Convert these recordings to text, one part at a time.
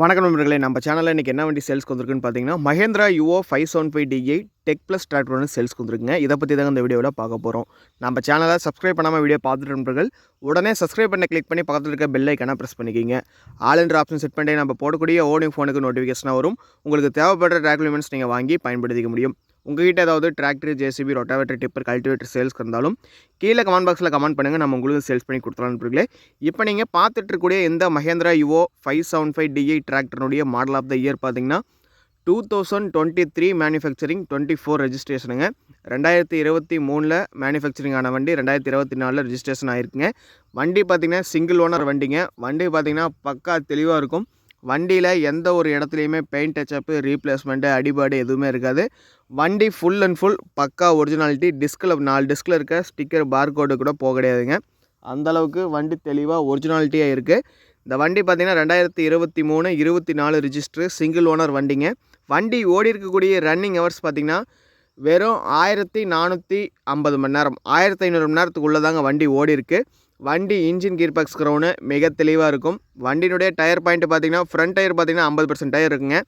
வணக்கம் நண்பர்களே நம்ம சேனலில் இன்றைக்கி என்ன வண்டி சேல்ஸ்க்கு வந்திருக்குன்னு பார்த்தீங்கன்னா Mahindra Yuvo five seven five DI tech plus டிராக்டர்னு sales வந்துருக்குங்க. இதை பற்றி தாங்க இந்த வீடியோவில் பார்க்க போகிறோம் நம்ம சேனலை சப்ஸ்கிரைப் பண்ணாமல் வீடியோ பார்த்துட்டு நண்பர்கள் உடனே சப்ஸ்கிரைப் பண்ண கிளிக் பண்ணி பக்கத்தில் இருக்க பெல் ஐக்கனை ப்ரெஸ் பண்ணிக்கிங்க. ஆல் என்ற ஆப்ஷன் செட் பண்ணி நம்ம போடக்கூடிய ஓடிங் ஃபோனுக்கு நோட்டிஃபிகேஷனாக வரும். உங்களுக்கு தேவைப்படுற டாக்குமெண்ட்ஸ் நீங்கள் வாங்கி பயன்படுத்திக்க முடியும். உங்ககிட்ட ஏதாவது tractor JCB rotavator tipper cultivator சேல்ஸ்க்கு இருந்தாலும் கீழே கமெண்ட் பாக்ஸில் கமெண்ட் பண்ணுங்கள் நம்ம உங்களுக்கு சேல்ஸ் பண்ணி கொடுத்துலாம் நண்பர்களே. இப்போ நீங்கள் பார்த்துட்டு இருக்கக்கூடிய இந்த Mahindra Yuvo five seven five DI டிராக்டருடைய model of the year பார்த்தீங்கன்னா two thousand twenty three manufacturing twenty four ரெஜிஸ்ட்ரேஷனுங்க ரெண்டாயிரத்தி இருபத்தி மூணில் மேனுஃபேக்சரிங் ஆன வண்டி ரெண்டாயிரத்தி இருபத்தி நாலில் ரெஜிஸ்ட்ரேஷன் ஆயிருக்குங்க. வண்டி பார்த்திங்கன்னா சிங்கிள் ஓனர் வண்டிங்க. வண்டி பார்த்திங்கன்னா பக்கா தெளிவாக இருக்கும். வண்டியில் எந்த ஒரு இடத்துலையுமே பெயிண்ட் டச்சப்பு ரீப்ளேஸ்மெண்ட்டு அடிபாடு எதுவுமே இருக்காது. வண்டி ஃபுல் அண்ட் ஃபுல் பக்கா ஒரிஜினாலிட்டி டிஸ்கில் நாலு டிஸ்கில் இருக்க ஸ்டிக்கர் பார்கோடு கூட போக கிடையாதுங்க. அந்தளவுக்கு வண்டி தெளிவாக ஒரிஜினாலிட்டியாக இருக்குது இந்த வண்டி பார்த்திங்கன்னா ரெண்டாயிரத்தி இருபத்தி மூணு இருபத்தி நாலு ரிஜிஸ்ட்ரு சிங்கிள் ஓனர் வண்டிங்க. வண்டி ஓடி இருக்கக்கூடிய ரன்னிங் ஹவர்ஸ் பார்த்திங்கன்னா வெறும் ஆயிரத்தி நானூற்றி ஐம்பது மணி நேரம் ஆயிரத்தி ஐநூறு மணி நேரத்துக்குள்ளே தாங்க வண்டி ஓடி இருக்குது வண்டி இன்ஜின் கீர் பாக்ஸ் க்ரௌனு மிக தெளிவாக இருக்கும். வண்டியினுடைய டயர் பாயிண்ட் பார்த்தீங்கன்னா ஃப்ரண்ட் டயர் பார்த்தீங்கன்னா ஐம்பது பர்சன்ட் டயர் இருக்குங்க.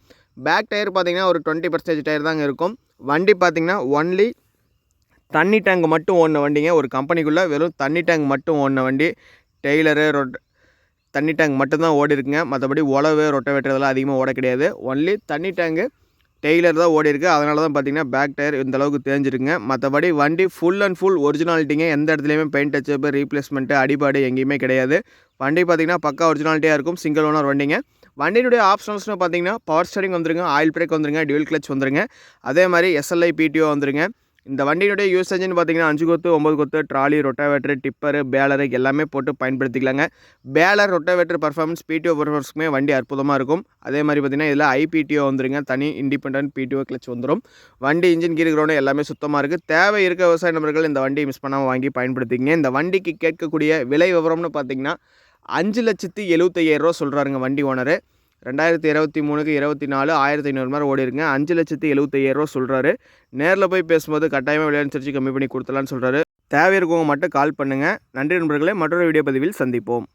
பேக் டயர் பார்த்தீங்கன்னா ஒரு டுவெண்ட்டி பர்சன்டேஜ் டயர் தாங்க இருக்கும். வண்டி பார்த்தீங்கன்னா ஒன்லி தண்ணி டேங்க் மட்டும் ஓடின வண்டிங்க. ஒரு கம்பெனிக்குள்ளே வெறும் தண்ணி டேங்க் மட்டும் ஓடின வண்டி. டெய்லரு ரொட் தண்ணி டேங்க் மட்டும்தான் ஓடி இருக்குங்க மற்றபடி உழவு ரொட்டவேட்டர் இதெல்லாம் அதிகமாக ஓட கிடையாது. ஒன்லி தண்ணி டேங்கு டெய்லர் தான் ஓடி இருக்குது அதனால தான் பார்த்தீங்கன்னா பேக் டயர் இந்த அளவுக்கு தேஞ்சிருக்குங்க. மற்றபடி வண்டி ஃபுல் அண்ட் ஃபுல் ஒரிஜினாலிட்டிங்க எந்த இடத்துலையுமே பெயிண்ட் டச்சப்பு ரீப்ளேஸ்மெண்ட்டு அடிபாடு எங்கேயுமே கிடையாது. வண்டி பார்த்தீங்கன்னா பக்கா ஒரிஜினாலிட்டியாக இருக்கும். சிங்கிள் ஓனர் வண்டிங்க. வண்டியினுடைய ஆப்ஷன்ஸ்னு பார்த்தீங்கன்னா பவர் ஸ்டரிங் வந்துருங்க ஆயில் பிரேக் வந்துருங்க டியூல் கிளச் வந்துருங்க. அதே மாதிரி எஸ்எல்ஐ பிடிஓ வந்துருங்க. இந்த வண்டியினுடைய யூசேஜ்னு பார்த்தீங்கன்னா அஞ்சு கொத்து ஒம்பது கொத்து ட்ராலி ரொட்டாவேட்டர் டிப்பரு பேலரு எல்லாமே போட்டு பயன்படுத்திக்கலாங்க. பேலர் ரொட்டாவேட்டர் பர்ஃபார்மன்ஸ் பிடிஓ பர்ஃபார்மன்ஸ்க்குமே வண்டி அற்புதமாக இருக்கும். அதே மாதிரி பார்த்தீங்கன்னா இதில் ஐபிடிஓ வந்துருங்க. தனி இண்டிபெண்ட் பிடிஓ கிளச் வந்துடும் வண்டி இன்ஜின் கீர் கிரௌண்டு எல்லாமே சுத்தமாக இருக்குது தேவை இருக்க விவசாய நபர்கள் இந்த வண்டியை மிஸ் பண்ணாமல் வாங்கி பயன்படுத்திங்க இந்த வண்டிக்கு கேட்கக்கூடிய விலை விவரம்னு பார்த்தீங்கன்னா அஞ்சு லட்சத்தி எழுபத்தையாயிரரூவா சொல்கிறாருங்க வண்டி ஓனரு ரெண்டாயிரத்தி இருபத்தி மூணுக்கு இருபத்தி நாலு ஆயிரத்தி ஐநூறு மாதிரி ஓடி அஞ்சு லட்சத்தி எழுபத்தையாயிரரூவா சொல்கிறாரு நேரில் போய் பேசும்போது கட்டாயமாக விளையாடுச்சு கம்மி பண்ணி கொடுத்தலான்னு சொல்கிறாரு தேவை இருக்கவங்க மட்டும் கால் பண்ணுங்கள் நன்றி நண்பர்களே மற்றொரு வீடியோ பதிவில் சந்திப்போம்.